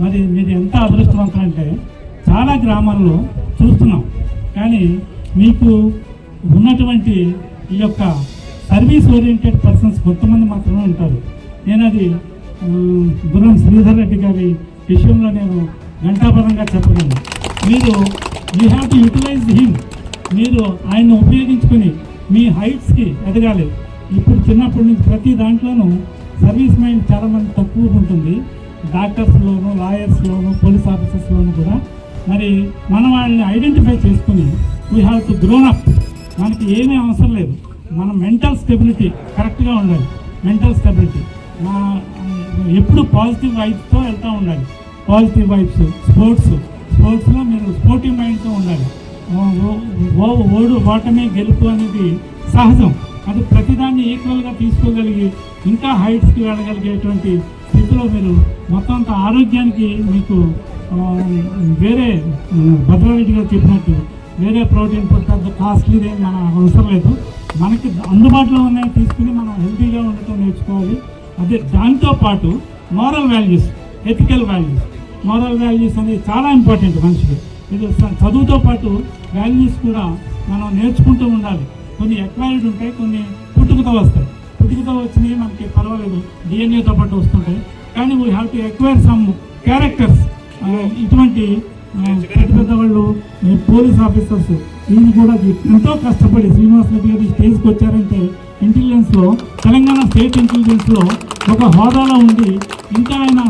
మరి మీరు ఎంత అదృష్టవంతులంటే చాలా గ్రామాల్లో చూస్తున్నాం. కానీ మీకు ఉన్నటువంటి ఈ యొక్క సర్వీస్ ఓరియంటెడ్ పర్సన్స్ కొంతమంది మాత్రమే ఉంటారు. నేను అది గుర్రం శ్రీధర్ రెడ్డి గారి విషయంలో నేను ఘంటాపరంగా చెప్పగలను. మీరు you have to utilize him మీరు ఆయన్ని ఉపయోగించుకొని మీ హైట్స్కి ఎదగాలి. ఇప్పుడు చిన్నప్పటి నుంచి ప్రతి దాంట్లోనూ సర్వీస్ మైండ్ చాలామంది తక్కువ ఉంటుంది. డాక్టర్స్లోను లాయర్స్లోను పోలీస్ ఆఫీసర్స్లోను కూడా మరి మనం వాళ్ళని ఐడెంటిఫై చేసుకుని we have to grown up మనకి ఏమీ అవసరం లేదు. మన మెంటల్ స్టెబిలిటీ కరెక్ట్గా ఉండాలి. Mental stability. మా ఎప్పుడు పాజిటివ్ వైబ్స్తో వెళ్తూ ఉండాలి. Positive vibes sports. స్పోర్ట్స్లో మీరు స్పోర్టివ్ మైండ్తో ఉండాలి. ఓ- ఓడు ఓటమే గెలుపు అనేది సహజం. అది ప్రతిదాన్ని ఈక్వల్గా తీసుకోగలిగి ఇంకా హైట్స్కి వెళ్ళగలిగేటువంటి స్థితిలో మీరు మొత్తం అంత ఆరోగ్యానికి మీకు వేరే ఆ, భద్రారెడ్డి గారు చెప్పినట్టు వేరే ప్రోటీన్ ఫుడ్ పెద్ద కాస్ట్లీది మన అవసరం లేదు. మనకి అందుబాటులో ఉన్నాయి తీసుకుని మనం హెల్తీగా ఉండటం నేర్చుకోవాలి. అదే దాంతోపాటు moral values ethical values moral values అనేది చాలా ఇంపార్టెంట్ మనిషికి. ఇది చదువుతో పాటు వాల్యూస్ కూడా మనం నేర్చుకుంటూ ఉండాలి. కొన్ని ఎక్వైర్డ్ ఉంటాయి కొన్ని పుట్టుకతో వస్తాయి. పుట్టుకతో వచ్చినవి మనకి పర్వాలేదు డిఎన్ఏతో పాటు వస్తుంటాయి. కానీ we have to acquire some characters ఇటువంటి పెద్ద పెద్ద వాళ్ళు పోలీస్ ఆఫీసర్స్ వీళ్ళు కూడా ఎంతో కష్టపడి శ్రీనివాస్ రెడ్డి గారు స్టేజ్కి వచ్చారంటే ఇంటెలిజెన్స్లో తెలంగాణ స్టేట్ ఇంటెలిజెన్స్లో ఒక హోదాలో ఉండి ఇంకా ఆయన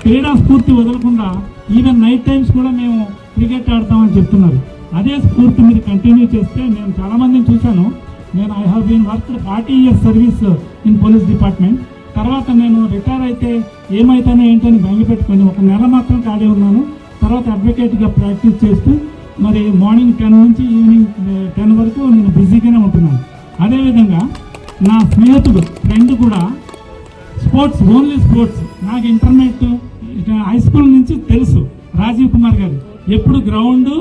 క్రీడా స్ఫూర్తి వదలకుండా ఈవెన్ నైట్ టైమ్స్ కూడా మేము క్రికెట్ ఆడతామని చెప్తున్నారు. అదే స్ఫూర్తి మీరు కంటిన్యూ చేస్తే నేను చాలా మందిని చూశాను. నేను I have been work forty years service in police department తర్వాత నేను రిటైర్ అయితే ఏమైతేనే ఏంటని బయలు పెట్టుకొని ఒక నెల మాత్రం ఖాళీ ఉన్నాను. తర్వాత అడ్వకేట్గా ప్రాక్టీస్ చేస్తూ మరి మార్నింగ్ టెన్ నుంచి ఈవినింగ్ టెన్ eh, వరకు నేను బిజీగానే ఉంటున్నాను. అదేవిధంగా నా స్నేహితుడు ఫ్రెండ్ కూడా స్పోర్ట్స్ ఓన్లీ స్పోర్ట్స్ నాకు ఇంటర్మీడియట్ eh, హై స్కూల్ నుంచి తెలుసు రాజీవ్ కుమార్ గారు. ఎప్పుడు గ్రౌండ్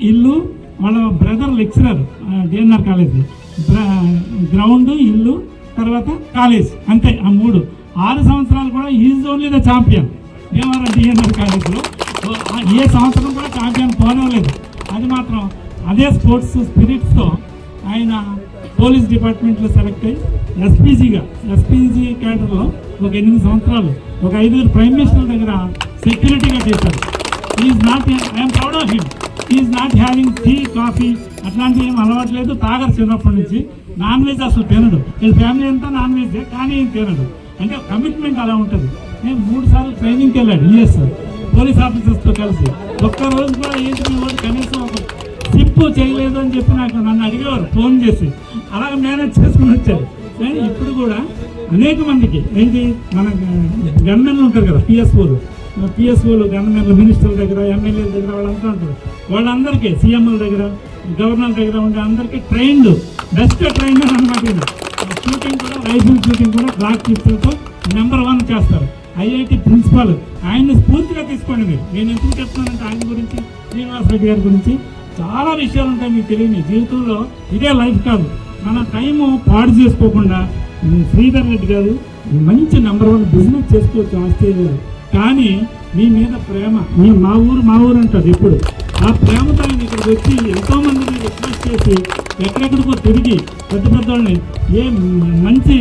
ఇల్లు వాళ్ళ brother lecturer DNR college ground ఇల్లు తర్వాత కాలేజ్ అంతే ఆ మూడు. ఆరు సంవత్సరాలు కూడా is only the champion Bhimavaram DNR కాలేజ్లో ఏ సంవత్సరం కూడా ఛాంపియన్ పోనలేదు అది మాత్రం అదే స్పోర్ట్స్ స్పిరిట్స్తో ఆయన పోలీస్ డిపార్ట్మెంట్లో సెలెక్ట్ అయ్యి ఎస్పీజీగా ఎస్పీజీ క్యాడర్లో ఒక ఎనిమిది సంవత్సరాలు ఒక ఐదుగురు ప్రైమ్ మినిస్టర్ దగ్గర సెక్యూరిటీగా చేశారు. Is not I'm proud of him is not having tea coffee అట్లాంటివి ఏం అలవాట్లేదు. తాగరు చిన్నప్పటి నుంచి. నాన్ వెజ్ అసలు తినడు. వీళ్ళ ఫ్యామిలీ అంతా నాన్ వెజ్ కానీ తినడు. అంటే కమిట్మెంట్ అలా ఉంటుంది. నేను మూడు సార్లు ట్రైనింగ్కి వెళ్ళాడు యుఎస్ పోలీస్ ఆఫీసర్స్తో కలిసి. ఒక్క రోజు కూడా ఏంటి మీ వాడు కనీసం ఒక సిప్ చేయలేదు అని చెప్పి నాకు నన్ను అడిగేవారు ఫోన్ చేసి. అలాగ మేనేజ్ చేసుకుని వచ్చారు కానీ ఇప్పుడు కూడా అనేక మందికి ఏంటి? మన గన్మెన్లు ఉంటారు కదా పిఎస్ఓలు పిఎస్ఓలు గవర్నమెంట్ మినిస్టర్ల దగ్గర ఎమ్మెల్యేల దగ్గర వాళ్ళంతా ఉంటారు. వాళ్ళందరికీ సీఎంల దగ్గర గవర్నర్ దగ్గర ఉండే అందరికీ ట్రైన్డ్ బెస్ట్ ట్రైనర్ అనమాట షూటింగ్ కూడా రైఫిల్ షూటింగ్ కూడా బ్లాక్ టిప్స్తో నెంబర్ వన్ చేస్తారు. ఐఐటి ప్రిన్సిపాల్ ఆయన్ని స్ఫూర్తిగా తీసుకోండి మీరు. నేను ఎందుకు చెప్తున్నానంటే ఆయన గురించి శ్రీనివాస్ రెడ్డి గారి గురించి చాలా విషయాలు ఉంటాయి మీకు తెలియని జీవితంలో ఇదే లైఫ్ కాదు. మన టైము పాడు చేసుకోకుండా శ్రీధర్ రెడ్డి గారు మంచి నెంబర్ వన్ బిజినెస్ చేసుకోవచ్చు ఆస్ట్రేలియాలో. కానీ మీ మీద ప్రేమ మీ మా ఊరు మా ఊరు అంటారు ఇప్పుడు. ఆ ప్రేమతో ఆయన ఇక్కడికి వచ్చి ఎంతోమందిని రిక్వెస్ట్ చేసి ఎక్కడెక్కడికో తిరిగి పెద్ద పెద్ద వాళ్ళని ఏ మంచి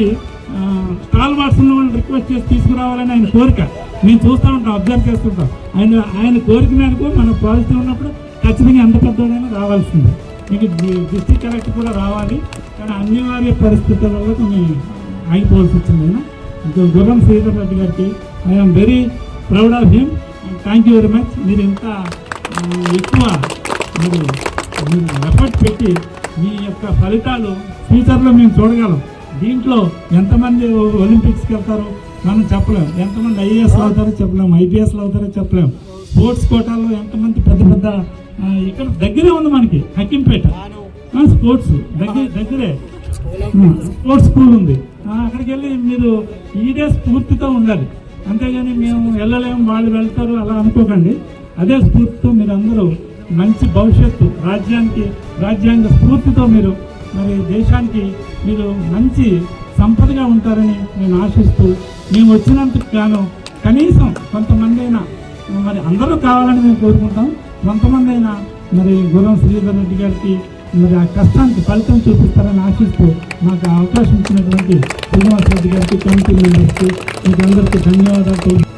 స్టాల్ వాట్స్ వాళ్ళని రిక్వెస్ట్ చేసి తీసుకురావాలని ఆయన కోరిక. నేను చూస్తూ ఉంటాం అబ్జర్వ్ చేస్తుంటాం ఆయన ఆయన కోరిక మేరకు మనం పాజిటివ్ ఉన్నప్పుడు ఖచ్చితంగా ఎంత పెద్దవాడైనా రావాల్సింది. మీకు డిస్టిక్ కలెక్టర్ కూడా రావాలి. కానీ అనివార్య పరిస్థితుల వల్ల కొన్ని ఆగిపోవాల్సి వచ్చింది. ఆయన ఇంకా గుర్రం శ్రీధర్ రెడ్డి గారికి I'm very proud of him thank you very much మీరు ఇంత ఎక్కువ మీరు మీరు ఎఫర్ట్ పెట్టి మీ యొక్క ఫలితాలు ఫ్యూచర్లో మేము చూడగలం. దీంట్లో ఎంతమంది ఒలింపిక్స్కి వెళ్తారో మనం చెప్పలేం. ఎంతమంది ఐఏఎస్లు అవుతారో చెప్పలేం. ఐపీఎస్లు అవుతారో చెప్పలేం. స్పోర్ట్స్ కోటాలో ఎంతమంది పెద్ద పెద్ద ఇక్కడ దగ్గరే ఉంది మనకి హక్కింపేట ఆ, స్పోర్ట్స్ దగ్గర. దగ్గరే స్పోర్ట్స్ స్కూల్ ఉంది. అక్కడికి వెళ్ళి మీరు ఇదే స్ఫూర్తితో ఉండాలి. అంతేగాని మేము వెళ్ళలేము వాళ్ళు వెళ్తారు అలా అనుకోకండి. అదే స్ఫూర్తితో మీరు అందరూ మంచి భవిష్యత్తు రాజ్యానికి రాజ్యాంగ స్ఫూర్తితో మీరు మరి దేశానికి మీరు మంచి సంపదగా ఉంటారని నేను ఆశిస్తూ మేము వచ్చినందుకు గాను కనీసం కొంతమంది అయినా మరి అందరూ కావాలని మేము కోరుకుంటాం. కొంతమంది అయినా మరి గుర్రం శ్రీధర్ రెడ్డి గారికి మరి ఆ కష్టానికి ఫలితం చూపిస్తారని ఆశిస్తూ మాకు అవకాశం ఇచ్చినటువంటి శ్రీనివాస రెడ్డి గారికి కమిటీ మెంబర్స్కి మీకు అందరికీ ధన్యవాదాలు.